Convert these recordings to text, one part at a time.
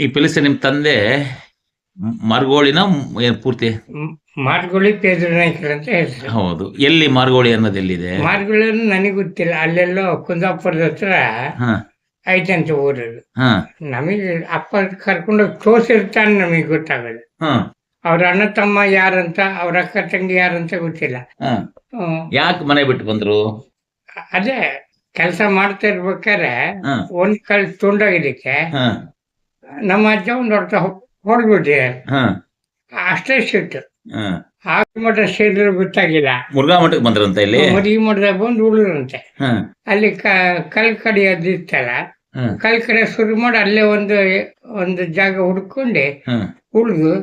ಈ ಪಿಲಿಸಿ ನಿಮ್ ತಂದೆ ಮಾರ್ಗೋಳಿನ ಏನ್ ಪೂರ್ತಿ? ಮಾರ್ಗೋಳಿ ಪೇದ್ರು ನಾಯ್ಕರ್ ಅಂತ ಹೇಳ್ತಾರೆ. ಹೌದು. ಎಲ್ಲಿ ಮಾರ್ಗೋಳಿ ಅನ್ನೋದು ಎಲ್ಲಿದೆ? ಮಾರ್ಗೋಳಿ ನನಗೆ ಗೊತ್ತಿಲ್ಲ. ಅಲ್ಲೆಲ್ಲೋ ಕುಂದಾಪುರದ ಹತ್ರ ಹಾ. ಐತಂತ ಊರದು ಹಾ. ನಮಗೆ ಅಪ್ಪ ಕರ್ಕೊಂಡು ತೋರ್ಸಿರ್ತಾನೆ ನಮಗೆ ಗೊತ್ತಾಗಲ್ಲ. ಹಾ. ಅವ್ರ ಅಣ್ಣ ತಮ್ಮ ಯಾರಂತ ಅವ್ರ ಅಕ್ಕ ತಂಗಿ ಯಾರಂತ ಗೊತ್ತಿಲ್ಲ. ಹಾ. ಯಾಕೆ ಮನೆ ಬಿಟ್ಟು ಬಂದ್ರು? ಅದೇ ಕೆಲಸ ಮಾಡ್ತಾ ಇರ್ಬೇಕಾದ್ರೆ ಹಾ. ಒಂದ್ ಕಲ್ ತುಂಡಾಗಿದ್ದಕ್ಕೆ ಹಾ. ನಮ್ಮ ಅಜ್ಜ ಒಂದು ಹೊಡ್ತ ಹೊಡ್ಬಿಟ್ಟೆ ಹಾ. ಅಷ್ಟೇ ಸಿಟ್ಟು. ಆಗ ಮಠ ಸೇರಿದ್ರೆ ಗೊತ್ತಾಗಿಲ್ಲ. ಮುರುಘಾ ಮಠಕ್ಕೆ ಬಂದ್ರಂತ ಇಲ್ಲಿ? ಮದುವೆ ಮಠದಾಗ ಬಂದು ಉಳಿದ್ರಂತೆ. ಅಲ್ಲಿ ಕ ಕಲ್ ಕಡೆ ಅದಿತ್ತಲ್ಲ ಕಲ್ ಕಡೆ ಶುರು ಮಾಡಿ ಅಲ್ಲೇ ಒಂದು ಒಂದು ಜಾಗ ಹುಡ್ಕೊಂಡು ಉಳಿದು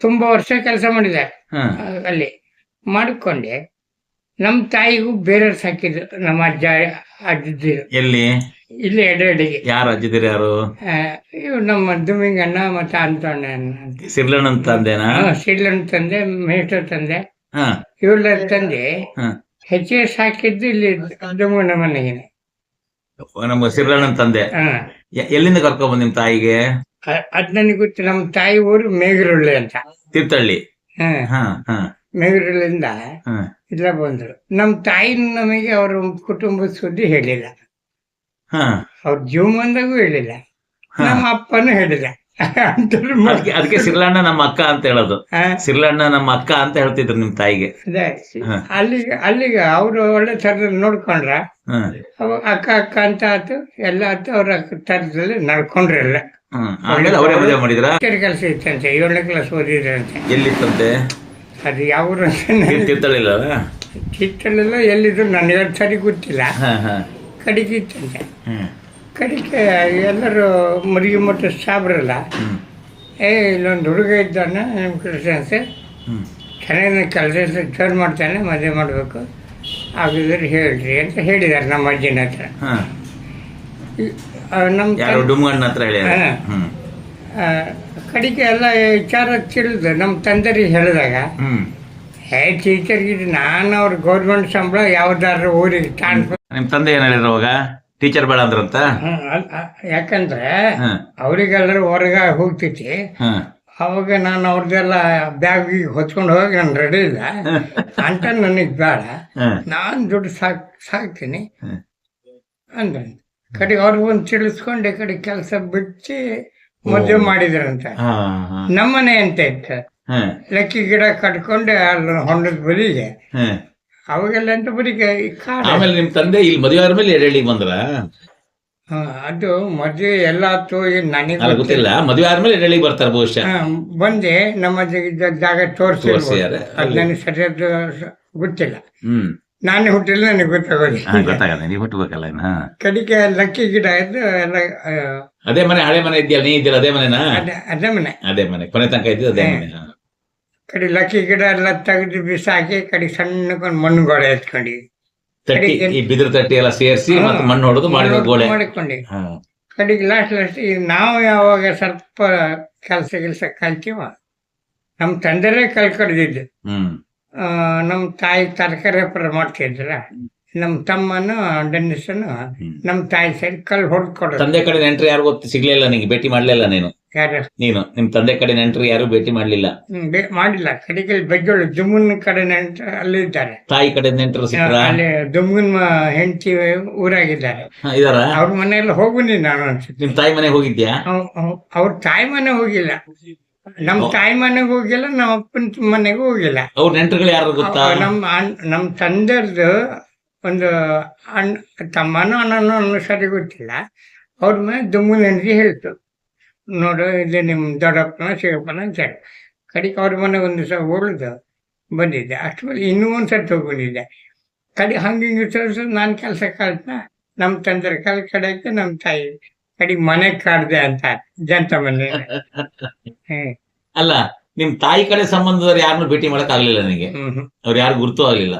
ತುಂಬಾ ವರ್ಷ ಕೆಲಸ ಮಾಡಿದೆ ಅಲ್ಲಿ ಮಾಡಿಕೊಂಡೆ. ನಮ್ಮ ತಾಯಿಗೂ ಬೇರೆ ಸಾಕಿದ್ರು ನಮ್ಮ ಅಜ್ಜ ಅಜ್ಜಿದ್ರು ಎಲ್ಲಿ? ಇಲ್ಲಿ ಎಡೆಗೆ ಯಾರು ಅಜ್ಜಿದ್ರು ಯಾರು? ಇವ್ ನಮ್ಮ ದುಮಿಂಗಣ್ಣ ಮತ್ತೆ ಅಂತಣ್ಣ ಸಿರ್ಲಣ್ಣ ಅಂತ ಅಂದೇನಾ ಸಿಡ್ಲನ್ ತಂದೆ ಮೇಷ್ಟರ್ ತಂದೆ. ಇವ್ರ ಇವಳ ತಂದೆ ಹಾ. ಹೆಚ್ಚಿಗೆ ಸಾಕಿದ್ದು ಇಲ್ಲಿ ದುಮ್ಮನ ಮನೆಗೆ. ನಮ್ಮ ಸಿರ್ಲಣ್ಣನ ತಂದೆ. ಎಲ್ಲಿಂದ ಕರ್ಕೊಂಡ್ ಬಂದ್ ನಿಮ್ ತಾಯಿಗೆ? ಅದ್ ನನಗೆ ಗೊತ್ತು ನಮ್ಮ ತಾಯಿ ಊರು ಮೇಗರುಳ್ಳಿ ಅಂತ. ತೀರ್ಥಹಳ್ಳಿ ಹ. ಇಲ್ಲ ಬಂದ್ರು. ನಮ್ಮ ತಾಯಿ ನಮಗೆ ಅವ್ರ ಕುಟುಂಬದ ಸುದ್ದಿ ಹೇಳಿಲ್ಲ. ಅವ್ರ ಬಂದಾಗೂ ಹೇಳಿಲ್ಲ. ನಮ್ಮ ಅಪ್ಪನೂ ಹೇಳಿಲ್ಲ. ಅದಕ್ಕೆ ಸಿರ್ಲಣ್ಣ ನಮ್ಮ ಅಕ್ಕ ಅಂತ ಹೇಳೋದು. ಸಿರ್ಲಣ್ಣ ನಮ್ಮ ಅಕ್ಕ ಅಂತ ಹೇಳ್ತಿದ್ರು ನಿಮ್ ತಾಯಿಗೆ. ಅಲ್ಲಿಗೆ ಅಲ್ಲಿಗೆ ಅವರು ಒಳ್ಳೆ ತರದಲ್ಲಿ ನೋಡ್ಕೊಂಡ್ರ. ಅಕ್ಕ ಅಕ್ಕ ಅಂತ ಆತು ಎಲ್ಲ ಆತು ಅವ್ರ ಥರದಲ್ಲಿ ನಡ್ಕೊಂಡ್ರಲ್ಲ. ಅವರೇ ಮದುವೆ ಮಾಡಿದ್ರ? ಕೆಲಸ ಇತ್ತಂತೆ ಏಳನೇ ಕ್ಲಾಸ್ ಓದಿದ್ರಂತೆ. ಎಲ್ಲಿತ್ತಂತೆ? ಅದು ಯಾವ ಊರು ಅಂತ ನನಗೆ ತೀರ್ಥಹಳ್ಳಿಲ್ಲ ಚಿಕ್ಕಲ್ಲೆಲ್ಲ ಎಲ್ಲಿದ್ರು ನನಗೆ ಸರಿ ಗೊತ್ತಿಲ್ಲ ಕಡಿಕೆ ಕಡಿಗೆ ಇತ್ತಂತೆ. ಕಡಿಕೆ ಎಲ್ಲರೂ ಮರಿಗೆ ಮಟ್ಟ ಸಾಬ್ರಲ್ಲ ಏ ಇಲ್ಲೊಂದು ಹುಡುಗ ಇದ್ದಾನೆ ನಿಮ್ಮ ಹ್ಮ್. ಚೆನ್ನಾಗಿ ಕೆಲಸ ಜೋರು ಮಾಡ್ತಾನೆ ಮದುವೆ ಮಾಡಬೇಕು. ಆಗಿದ್ರೆ ಹೇಳ್ರಿ ಅಂತ ಹೇಳಿದ್ದಾರೆ ನಮ್ಮ ಅಜ್ಜಿನ ಹತ್ರ. ಹಾ. ನಮ್ಮ ಹತ್ರ ಕಡೆಗೆ ಎಲ್ಲ ವಿಚಾರ ತಿಳಿದು ನಮ್ಮ ತಂದೆರಿಗೆ ಹೇಳಿದಾಗ ಹೇ ಇದು ನಾನು ಅವ್ರ ಗೌರ್ಮೆಂಟ್ ಸಂಬಳ ಯಾವ್ದಾದ್ರು ಊರಿಗೆ ಟ್ರಾನ್ಸ್ಫರ್ ನಿಮ್ ತಂದೆ ಏನು ಹೇಳಿದ್ರು ಅವಾಗ? ಟೀಚರ್ ಬೇಡ ಅಂದ್ರಂತ? ಯಾಕಂದ್ರೆ ಅವ್ರಿಗೆಲ್ಲರೂ ಹೊರಗೆ ಹೋಗ್ತೈತಿ. ಅವಾಗ ನಾನು ಅವ್ರದ್ದೆಲ್ಲ ಬ್ಯಾಗ್ ಹೊತ್ಕೊಂಡು ಹೋಗಿ ನಾನು ರೆಡಿ ಇಲ್ಲ ಅಂತ ನನಗೆ ಬೇಡ. ನಾನು ದುಡ್ಡು ಸಾಕ್ ಸಾಕ್ತೀನಿ. ಅಂದ್ರೆ ಅಂದ ಕಡೆ ಅವ್ರಿಗೆ ಒಂದ್ ತಿಳಿಸ್ಕೊಂಡು ಕಡೆ ಕೆಲಸ ಬಿಟ್ಟು ಮದುವೆ ಮಾಡಿದ್ರಂತ. ನಮ್ಮನೆ ಅಂತ ಇತ್ತ. ಲಕ್ಕಿ ಗಿಡ ಕಟ್ಕೊಂಡು ಅಲ್ಲಿ ಹೊಂಡದ ಬಲಿಗೆ. ಅವಾಗೆಲ್ಲ ಅಂತ ಬರೀ ಆಮೇಲೆ ನಿಮ್ ತಂದೆ ಇಲ್ಲಿ ಮದುವೆ ಆದ್ಮೇಲೆ ಎಡೆಳ್ಳಿಗೆ ಬಂದ್ರ? ಅದು ಮದುವೆ ಎಲ್ಲ ಆತು ನನಗೆ ಗೊತ್ತಿಲ್ಲ. ಮದುವೆ ಆದ್ಮೇಲೆ ಎಡೆಳ್ಳಿಗೆ ಬರ್ತಾರ ಬಹುಶಃ. ಬಂದೆ. ನಮ್ಮ ಜಾಗ ತೋರಿಸಿ. ಅದು ನನಗೆ ಸರಿಯಾದ ಗೊತ್ತಿಲ್ಲ. ಹ್ಮ್. ನಾನೇ ಹುಟ್ಟಿಲ್ಲ ನನಗೆ ಗೊತ್ತಾಗೋದು ಹಾ ಗೊತ್ತಾಗಲ್ಲ ನೀವು ಹುಟ್ಟಬೇಕಲ್ಲ ಇನ್ನ ಹಾ. ಕಡಿಕೆ ಲಕ್ಕಿ ಗಿಡ ಇದ್ದು ಎಲ್ಲ ಆ, ಅದೇ ಮನೆ ಹಳೆ ಮನೆ ಇದೆಯಲ್ಲ ನೀ ಇದ್ದೀರ ಅದೇ ಮನೆನಾ? ಅದೇ ಅದೇ ಮನೆ. ಅದೇ ಮನೆ. ಕೊನೆ ತನಕ ಇದ್ದು ಅದೇ ಮನೆ ಕಡಿ ಕಡೆ ಲಕ್ಕಿ ಗಿಡ ಎಲ್ಲ ತೆಗೆದು ಬಿಸಾಕಿ ಕಡೆ ಸಣ್ಣಕ್ಕೊಂದು ಮಣ್ಣು ಗೋಡೆ ಎತ್ಕೊಂಡು. ತಟ್ಟಿ ಈ ಬಿದಿರು ತಟ್ಟಿ ಎಲ್ಲ ಸೇರಿಸಿ. ಮತ್ತೆ ಮಣ್ಣು ಹೊಡೆದು ಮಾಡಿ ಗೋಡೆ. ಮಾಡಿಕೊಂಡಿ. ಹಾ. ಕಡೆಗೆ ಲಾಸ್ಟ್ ಲಾಸ್ಟ್ ಈಗ ನಾವು ಯಾವಾಗ ಸ್ವಲ್ಪ ಕೆಲಸ ಕೆಲಸ ಕಲ್ತೀವ ನಮ್ಮ ತಂದೆರೇ ಕಲ್ಕಡ್ದಿದ್ದು. ಹ್ಮ್. ನಮ್ಮ ತಾಯಿ ತರಕಾರಿ ವ್ಯಾಪಾರ ಮಾಡ್ತಿದ್ರ? ನಮ್ಮ ತಮ್ಮನು ಡೆನ್ನಿಸನು. ನಮ್ಮ ತಾಯಿ ಸೈಡ್ ಕಲ್ ಹೊಡ್ಕೊಡ ತಂದೆ ಕಡೆ ನೆಂಟ್ರಿ ಯಾರು ಗೊತ್ತು ಸಿಗ್ಲಿಲ್ಲ ನಿಂಗೆ? ಭೇಟಿ ಮಾಡ್ಲಿಲ್ಲ ನೀನು? ಯಾರು? ನೀನು? ನಿಮ್ ತಂದೆ ಕಡೆ ನೆಂಟ್ರಿ ಯಾರು ಭೇಟಿ ಮಾಡ್ಲಿಲ್ಲ? ಹ್ಮ್, ಬೇ- ಮಾಡಿಲ್ಲ. ಕಡೆಗೆ ಬೆಜ್ಜೋಳು ಜುಮ್ಮನ್ ಕಡೆ ನೆಂಟ್ರ ಅಲ್ಲಿ ಇದ್ದಾರೆ. ತಾಯಿ ಕಡೆ ನೆಂಟ್ರು ಅಲ್ಲಿ ಜುಮ್ಮನ್ ಹೆಂಡತಿ ಊರಾಗಿದ್ದಾರೆ. ಇದಾರ? ಅವ್ರ ಮನೆಯಲ್ಲಿ ಹೋಗುನಿ ನಾನು ಅನ್ಸುತ್ತೆ. ನಿಮ್ ತಾಯಿ ಮನೆಗೆ ಹೋಗಿದ್ಯಾ? ಅವ್- ಅವ್- ಅವ್ರ ತಾಯಿ ಮನೆ ಹೋಗಿಲ್ಲ. ನಮ್ಮ ತಾಯಿ ಮನೆಗೆ ಹೋಗಿಲ್ಲ ನಮ್ಮ ಅಪ್ಪನ ಮನೆಗೂ ಹೋಗಿಲ್ಲ. ಅವ್ರ ನೆಂಟರುಗಳು ಯಾರು ಗೊತ್ತಾ? ನಮ್ಮ ನಮ್ಮ ತಂದೆರ್ದು ಒಂದು ಅಣ್ಣ ತಮ್ಮನೋ ಅಣ್ಣನೋ ಅನ್ನೋ ಸರಿ ಗೊತ್ತಿಲ್ಲ. ಅವ್ರ ಮನೆ ದುಮ್ಮು ನೆನಪಿ ಹೇಳ್ತು. ನೋಡು ಇದು ನಿಮ್ಮ ದೊಡ್ಡಪ್ಪನ ಶಿವಪ್ಪನ ಅಂತ ಹೇಳಿ. ಕಡೆಗೆ ಅವ್ರ ಮನೆ ಒಂದು ಸಹ ಉಳಿದು ಬಂದಿದ್ದೆ. ಅಷ್ಟು ಇನ್ನೂ ಒಂದು ಸರ್ತಿ ಹೋಗ್ಬಂದಿದ್ದೆ ಕಡೆ ಹಂಗೆ ಹಿಂಗೆ ನಾನು ಕೆಲಸ ಕಲ್ತ್ನ ನಮ್ಮ ತಂದೆ ಕಲ್ ಕಡೆ ನಮ್ಮ ತಾಯಿ ಕಡೆಗೆ ಮನೆ ಕಾಡ್ದೆ ಅಂತ ಜಂತ ಮನೆ ಅಲ್ಲ ನಿಮ್ ತಾಯಿ ಕಡೆ ಸಂಬಂಧದವ್ರು ಯಾರನ್ನು ಭೇಟಿ ಮಾಡಕ್ ಆಗ್ಲಿಲ್ಲ ನನಗೆ ಅವ್ರು ಯಾರು ಗುರುತು ಆಗ್ಲಿಲ್ಲ?